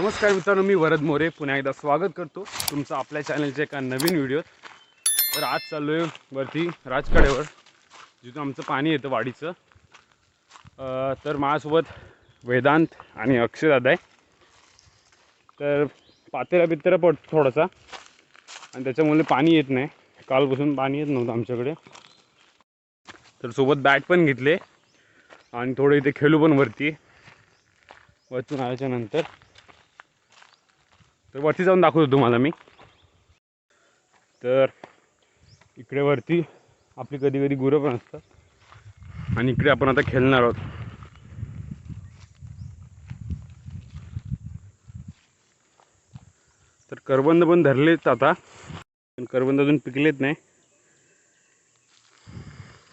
नमस्कार मित्रांनो मी वरद मोरे पुन्हा एकदा स्वागत करतो तुमचं आपल्या चॅनलच्या एका नवीन व्हिडिओत तर आज चाललो आहे वरती राजकडेवर जिथून आमचं पाणी येतं वाडीचं. तर माझ्यासोबत वेदांत आणि अक्षयदादा आहे. तर पातेला बित्तेरा पडतो थोडासा आणि त्याच्यामुळे पाणी येत नाही. कालपासून पाणी येत नव्हतं आमच्याकडे. तर सोबत बॅट पण घेतले आणि थोडं इथे खेळू पण वरती वरतून आल्याच्यानंतर तर वरती जाऊन दाखवतो तुम्हाला मी. तर इकडे वरती आपली कधी कधी गुरं पण असतात. आणि इकडे आपण आता खेळणार आहोत. तर करबंद पण धरलेत आता. पण करबंद अजून पिकलेत नाही.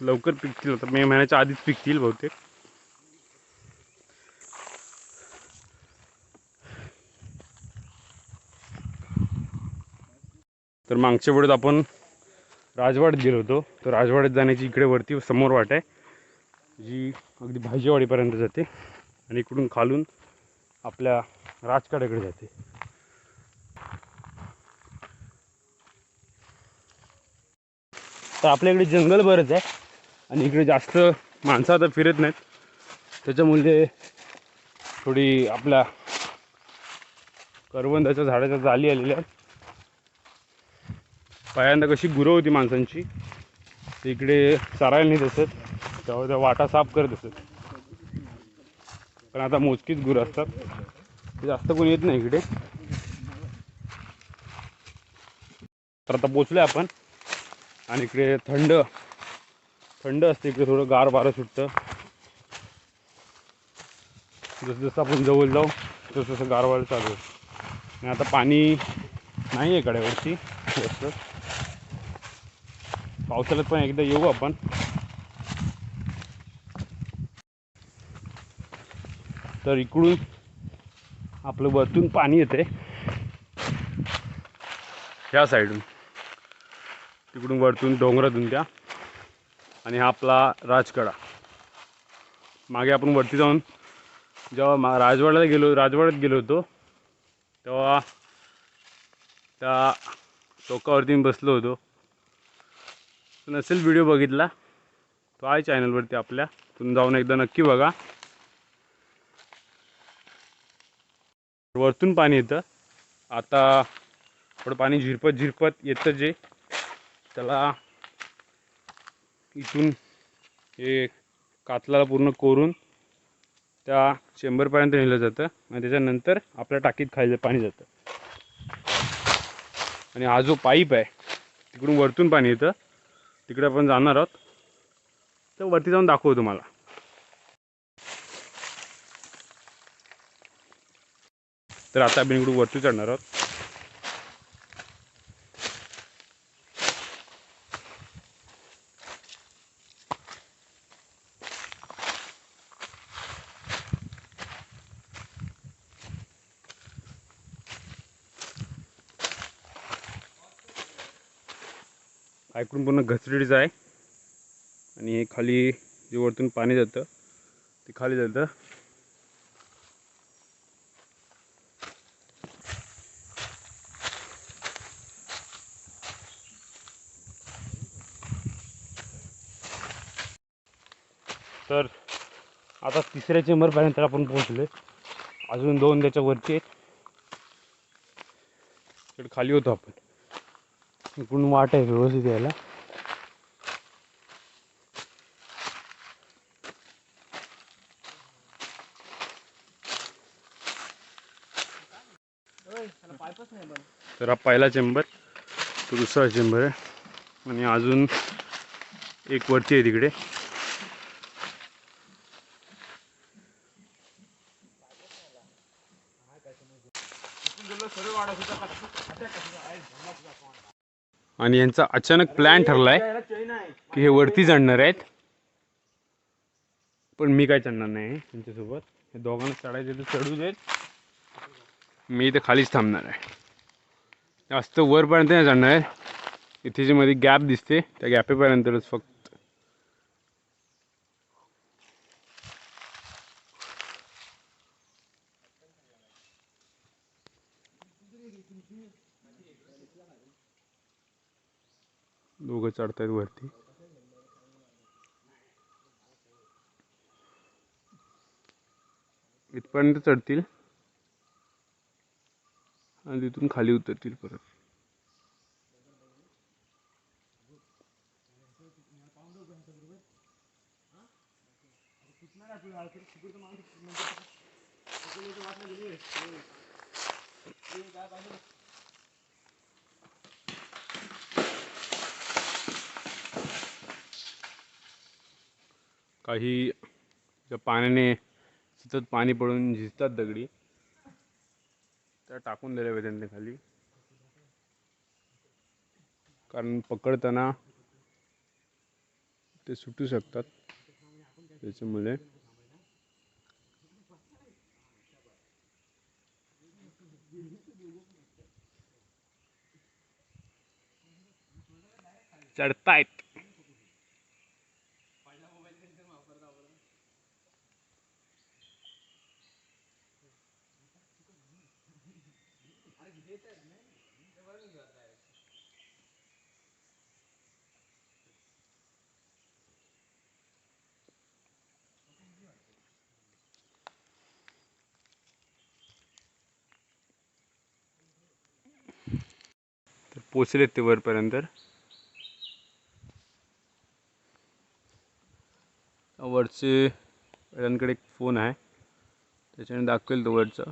लवकर पिकतील आता मे महिन्याच्या आधीच पिकतील बहुतेक. तर मागच्या वेळेत आपण राजवाड्यात गेलो होतो. तर राजवाड्यात जाण्याची इकडे वरती समोर वाट आहे. जी अगदी भाजीवाडीपर्यंत जाते आणि इकडून खालून आपल्या राजकाड्याकडे जाते. तर आपल्याकडे जंगल बरंच आहे आणि इकडे जास्त माणसं आता फिरत नाहीत. त्याच्यामुळे थोडी आपल्या करवंदाच्या झाडाच्या जाली आलेल्या आहेत. पहिल्यांदा कशी गुरं होती माणसांची. इकडे चरायला नेत असत तेव्हा त्या वाटा साफ करत असत. पण आता मोजकीच गुरं असतात. ते जास्त कोणी येत नाही इकडे. तर आता पोचलोय आपण. आणि इकडे थंड थंड असते. इकडे थोडं गार वारं सुटतं. जसं जसं आपण जवळ जाऊ तसं तसं गार वारं चालू आणि आता पाणी नाही आहे कड्यावरती जास्त. पावसाळ्यात पण एकदा येऊ आपण. तर इकडून आपलं वरतून पाणी येते ह्या साईडून. तिकडून वरतून डोंगरातून त्या आणि हा आपला राजकडा. मागे आपण वरती जाऊन जेव्हा मा राजवाड्याला गेलो राजवाड्यात गेलो होतो तेव्हा त्या टोकावरती मी बसलो होतो. नसेल व्हिडिओ बघितला तो आहे चॅनलवरती आपल्या. तुम्ही जाऊन एकदा नक्की बघा. वरतून पाणी येतं. आता थोडं पाणी झिरपत झिरपत येतं जे. त्याला इथून हे कातलाला पूर्ण कोरून त्या चेंबरपर्यंत नेलं जातं. आणि त्याच्यानंतर आपल्या टाकीत खायचं पाणी जातं. आणि हा जो पाईप आहे तिकडून वरतून पाणी येतं. तिकडे आपण जाणार आहोत. तर वरती जाऊन दाखवू तुम्हाला. तर आता आपण इकडून वरती चढणार आहोत. ऐकून पूर्ण घसरडीचं आहे. आणि हे खाली जे वरतून पाणी जातं ते खाली जातं. तर आता तिसऱ्या चेंबरपर्यंत आपण पोहोचले अजून दोन त्याच्यावरती आहेत. खाली होतो आपण. इकडून वाट आहे व्यवस्थित यायला. तर हा पहिला चेंबर तो दुसरा चेंबर आहे. आणि अजून एक वरती आहे तिकडे. आणि यांचा अचानक प्लॅन ठरलाय की हे वरती चढणार आहेत. पण मी काय चढणार नाही त्यांच्यासोबत. हे दोघांना चढायचे तर चढू देत. मी इथे खालीच थांबणार आहे. जास्त वरपर्यंत नाही चढणार. आहे इथे जे मध्ये गॅप दिसते त्या गॅपेपर्यंतच फक्त दोघं चढतायत वरती. इथपर्यंत चढतील. आणि तिथून खाली उतरतील परत. काही ज्या पाण्याने सतत पाणी पडून झिजतात दगडी त्या टाकून दिल्या पाहिजे त्यांनी खाली. कारण पकडताना ते सुटू शकतात त्याच्यामुळे. चढतायत. पोचलेत ते वरपर्यंत वरचे यांकडे एक फोन आहे. त्याच्याने दाखवेल तो वरचा.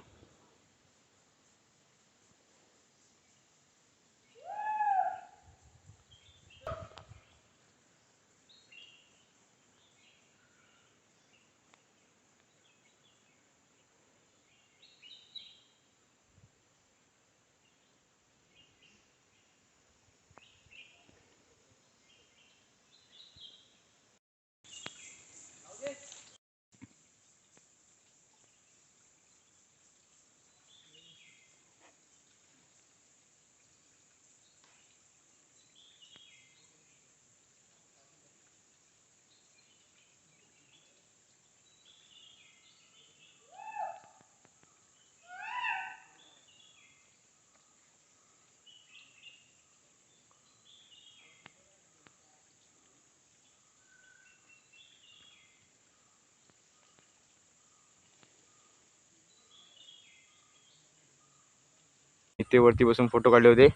इथे वरती बसून फोटो काढले होते.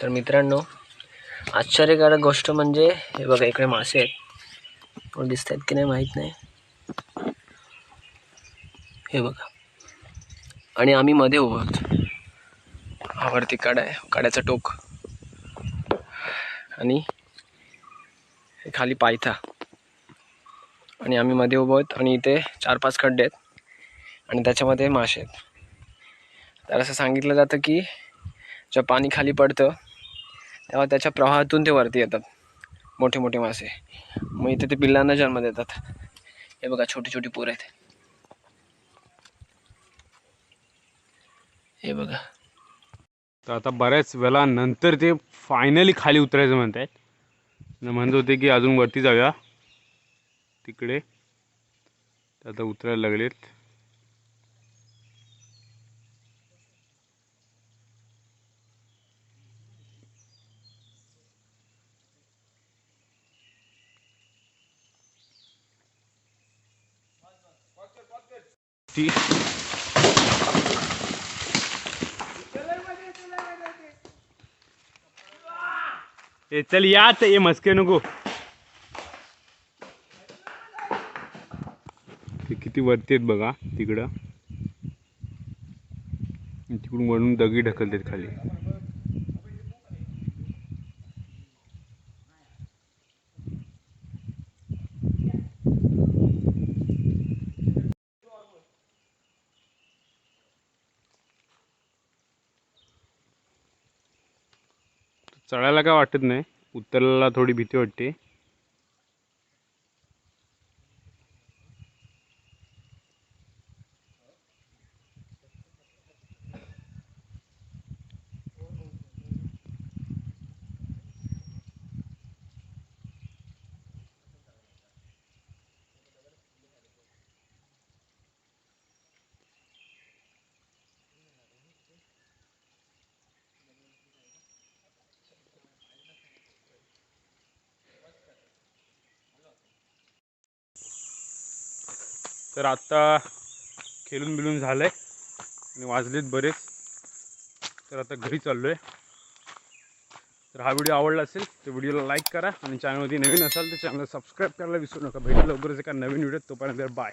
तर मित्रांनो आश्चर्यकारक गोष्ट म्हणजे हे बघा इकडे मासे आहेत. पण दिसत आहेत की नाही माहीत नाही. हे बघा. आणि आम्ही मध्ये उभो आहोत. आवडती कडा काडा आहे. काड्याचा टोक. आणि हे खाली पायथा. आणि आम्ही मध्ये उभो आहोत. आणि इथे चार पाच खड्डे आहेत. आणि त्याच्यामध्ये मासे आहेत. तर असं सांगितलं जातं की जेव्हा पाणी खाली पडतं तेव्हा त्याच्या प्रवाहातून ते वरती येतात. मोठे मोठे मासे. मग इथे ते पिल्लांना जन्म देतात. हे बघा छोटी छोटी पोरं आहेत. हे बघा. तर आता बऱ्याच वेळा नंतर ते फायनली खाली उतरायचं म्हणत आहेत म्हणत होते की अजून वरती जाऊया. तिकडे. आता उतरायला लागलेत. ती ए चल याच ये मस्के नको. ते किती वरती आहेत बघा तिकडं. तिकडून वरून दगडी ढकलतात खाली. चढायला काय वाटत नाही. उतरायला थोडी भीती वाटते. तर आत्ता खेळून बिलून झालं आहे आणि वाजलेत बरेच. तर आता घरी चाललो आहे तर हा व्हिडिओ आवडला असेल तर व्हिडिओला लाईक करा आणि चॅनलमध्ये नवीन असाल तर चॅनल सबस्क्राईब करायला विसरू नका. भेटू लवकरच एका नवीन व्हिडिओ तोपर्यंत बाय.